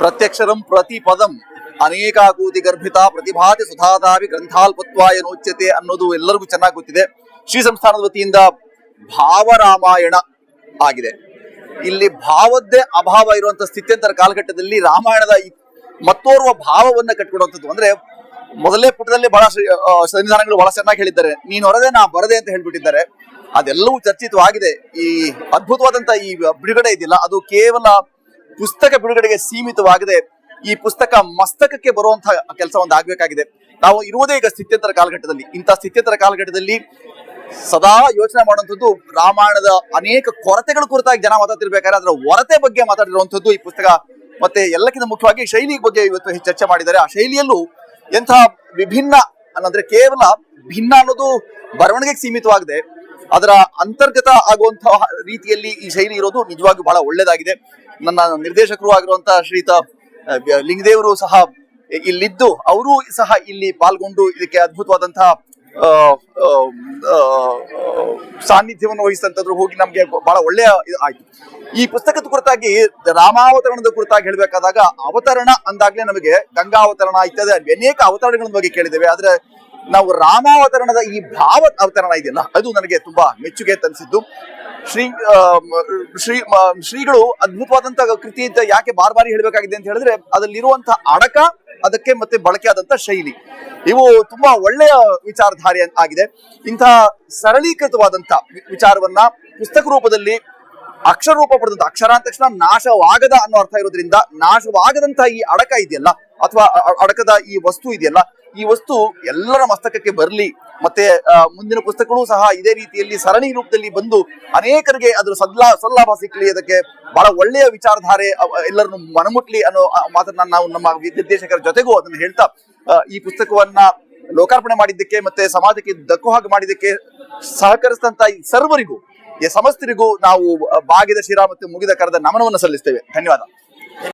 ಪ್ರತ್ಯಕ್ಷರಂ ಪ್ರತಿ ಪದಂ ಅನೇಕಾಕೂತಿ ಗರ್ಭಿತ ಪ್ರತಿಭಾತಿ ಸುಧಾದಾವಿ ಗ್ರಂಥಾಲ್ಪತ್ವ ಏನೋಚ್ಯತೆ ಅನ್ನೋದು ಎಲ್ಲರಿಗೂ ಚೆನ್ನಾಗಿ ಗೊತ್ತಿದೆ. ಶ್ರೀ ಸಂಸ್ಥಾನದ ವತಿಯಿಂದ ಭಾವರಾಮಾಯಣ ಆಗಿದೆ. ಇಲ್ಲಿ ಭಾವದ್ದೇ ಅಭಾವ ಇರುವಂತ ಸ್ಥಿತ್ಯಂತರ ಕಾಲಘಟ್ಟದಲ್ಲಿ ರಾಮಾಯಣದ ಮತ್ತೋರ್ವ ಭಾವವನ್ನ ಕಟ್ಕೊಡುವಂಥದ್ದು. ಅಂದ್ರೆ ಮೊದಲೇ ಪುಟದಲ್ಲಿ ಬಹಳ ಸನ್ನಿಧಾನಗಳು ಬಹಳ ಚೆನ್ನಾಗಿ ಹೇಳಿದ್ದಾರೆ. ನೀನು ಹೊರದೆ ನಾ ಬರದೆ ಅಂತ ಹೇಳ್ಬಿಟ್ಟಿದ್ದಾರೆ. ಅದೆಲ್ಲವೂ ಚರ್ಚಿತವಾಗಿದೆ. ಈ ಅದ್ಭುತವಾದಂತಹ ಈ ಬಿಡುಗಡೆ ಇದೆಯಲ್ಲ, ಅದು ಕೇವಲ ಪುಸ್ತಕ ಬಿಡುಗಡೆಗೆ ಸೀಮಿತವಾಗದೆ. ಈ ಪುಸ್ತಕ ಮಸ್ತಕಕ್ಕೆ ಬರುವಂತಹ ಕೆಲಸ ಒಂದು ಆಗ್ಬೇಕಾಗಿದೆ. ನಾವು ಇರುವುದೇ ಈಗ ಸ್ಥಿತ್ಯಂತರ ಕಾಲಘಟ್ಟದಲ್ಲಿ. ಇಂತಹ ಸ್ಥಿತ್ಯಂತರ ಕಾಲಘಟ್ಟದಲ್ಲಿ ಸದಾ ಯೋಚನೆ ಮಾಡುವಂಥದ್ದು ರಾಮಾಯಣದ ಅನೇಕ ಕೊರತೆಗಳ ಕುರಿತಾಗಿ ಜನ ಮಾತಾಡ್ತಿರ್ಬೇಕಾದ್ರೆ ಅದರ ಹೊರತೆ ಬಗ್ಗೆ ಮಾತಾಡಿರುವಂಥದ್ದು ಈ ಪುಸ್ತಕ. ಮತ್ತೆ ಎಲ್ಲಕ್ಕಿಂತ ಮುಖ್ಯವಾಗಿ ಶೈಲಿ ಬಗ್ಗೆ ಇವತ್ತು ಚರ್ಚೆ ಮಾಡಿದ್ದಾರೆ. ಆ ಶೈಲಿಯಲ್ಲೂ ಎಂಥ ವಿಭಿನ್ನ ಅನ್ನೋದ್ರೆ ಕೇವಲ ಭಿನ್ನ ಅನ್ನೋದು ಬರವಣಿಗೆಗೆ ಸೀಮಿತವಾಗಿದೆ. ಅದರ ಅಂತರ್ಗತ ಆಗುವಂತಹ ರೀತಿಯಲ್ಲಿ ಈ ಶೈಲಿ ಇರೋದು ನಿಜವಾಗಿ ಬಹಳ ಒಳ್ಳೇದಾಗಿದೆ. ನನ್ನ ನಿರ್ದೇಶಕರು ಆಗಿರುವಂತಹ ಶ್ರೀತ ಲಿಂಗದೇವರು ಸಹ ಇಲ್ಲಿದ್ದು, ಅವರು ಸಹ ಇಲ್ಲಿ ಪಾಲ್ಗೊಂಡು ಇದಕ್ಕೆ ಅದ್ಭುತವಾದಂತಹ ಸಾನ್ನಿಧ್ಯವನ್ನು ವಹಿಸಿದಂಥದ್ರು ಹೋಗಿ ನಮ್ಗೆ ಬಹಳ ಒಳ್ಳೆಯ ಆಯ್ತು. ಈ ಪುಸ್ತಕದ ಕುರಿತಾಗಿ ರಾಮಾವತರಣದ ಕುರಿತಾಗಿ ಹೇಳಬೇಕಾದಾಗ ಅವತರಣ ಅಂದಾಗ್ಲೇ ನಮಗೆ ಗಂಗಾ ಅವತರಣ ಇತ್ಯಾದಿ ಅನೇಕ ಅವತರಣಗಳ ಬಗ್ಗೆ ಕೇಳಿದ್ದೇವೆ. ಆದ್ರೆ ನಾವು ರಾಮಾವತರಣದ ಈ ಭಾವ ಅವತರಣ ಇದೆಯಲ್ಲ, ಅದು ನನಗೆ ತುಂಬಾ ಮೆಚ್ಚುಗೆ ತನಿಸಿದ್ದು ಶ್ರೀ ಶ್ರೀ ಶ್ರೀಗಳು ಅದ್ಭುತವಾದಂತಹ ಕೃತಿ ಅಂತ ಯಾಕೆ ಬಾರ್ ಬಾರಿ ಹೇಳಬೇಕಾಗಿದೆ ಅಂತ ಹೇಳಿದ್ರೆ ಅದರಲ್ಲಿರುವಂತಹ ಅಡಕ, ಅದಕ್ಕೆ ಮತ್ತೆ ಬಳಕೆ ಶೈಲಿ. ಇವು ತುಂಬಾ ಒಳ್ಳೆಯ ವಿಚಾರಧಾರೆ ಆಗಿದೆ. ಇಂತಹ ಸರಳೀಕೃತವಾದಂತ ವಿಚಾರವನ್ನ ಪುಸ್ತಕ ರೂಪದಲ್ಲಿ ಅಕ್ಷರ ರೂಪ ಪಡೆದಂತ, ಅಕ್ಷರ ಅಂದ ತಕ್ಷಣ ನಾಶವಾಗದ ಅನ್ನೋ ಅರ್ಥ ಇರೋದ್ರಿಂದ ನಾಶವಾಗದಂತ ಈ ಅಡಕ ಇದೆಯಲ್ಲ, ಅಥವಾ ಅಡಕದ ಈ ವಸ್ತು ಇದೆಯಲ್ಲ ಈ ವಸ್ತು ಎಲ್ಲರ ಮಸ್ತಕಕ್ಕೆ ಬರಲಿ. ಮತ್ತೆ ಮುಂದಿನ ಪುಸ್ತಕಗಳು ಸಹ ಇದೇ ರೀತಿಯಲ್ಲಿ ಸರಣಿ ರೂಪದಲ್ಲಿ ಬಂದು ಅನೇಕರಿಗೆ ಅದರ ಸದ್ಲಾ, ಸಲ್ಲಾಭ ಸಿಕ್ಕಲಿ ಅದಕ್ಕೆ ಬಹಳ ಒಳ್ಳೆಯ ವಿಚಾರಧಾರೆ ಎಲ್ಲರನ್ನು ಮನಮುಟ್ಲಿ ಅನ್ನೋ ಮಾತನ್ನ ನಾವು ನಮ್ಮ ನಿರ್ದೇಶಕರ ಜೊತೆಗೂ ಅದನ್ನು ಹೇಳ್ತಾ ಈ ಪುಸ್ತಕವನ್ನ ಲೋಕಾರ್ಪಣೆ ಮಾಡಿದ್ದಕ್ಕೆ ಮತ್ತೆ ಸಮಾಜಕ್ಕೆ ದಕ್ಕು ಹಾಗೆ ಮಾಡಿದ್ದಕ್ಕೆ ಸಹಕರಿಸಿದಂತ ಸರ್ವರಿಗೂ, ಈ ಸಮಸ್ತರಿಗೂ ನಾವು ಬಾಗಿದ ಶಿರಾ ಮತ್ತು ಮುಗಿದ ಕರದ ನಮನವನ್ನು ಸಲ್ಲಿಸ್ತೇವೆ. ಧನ್ಯವಾದ.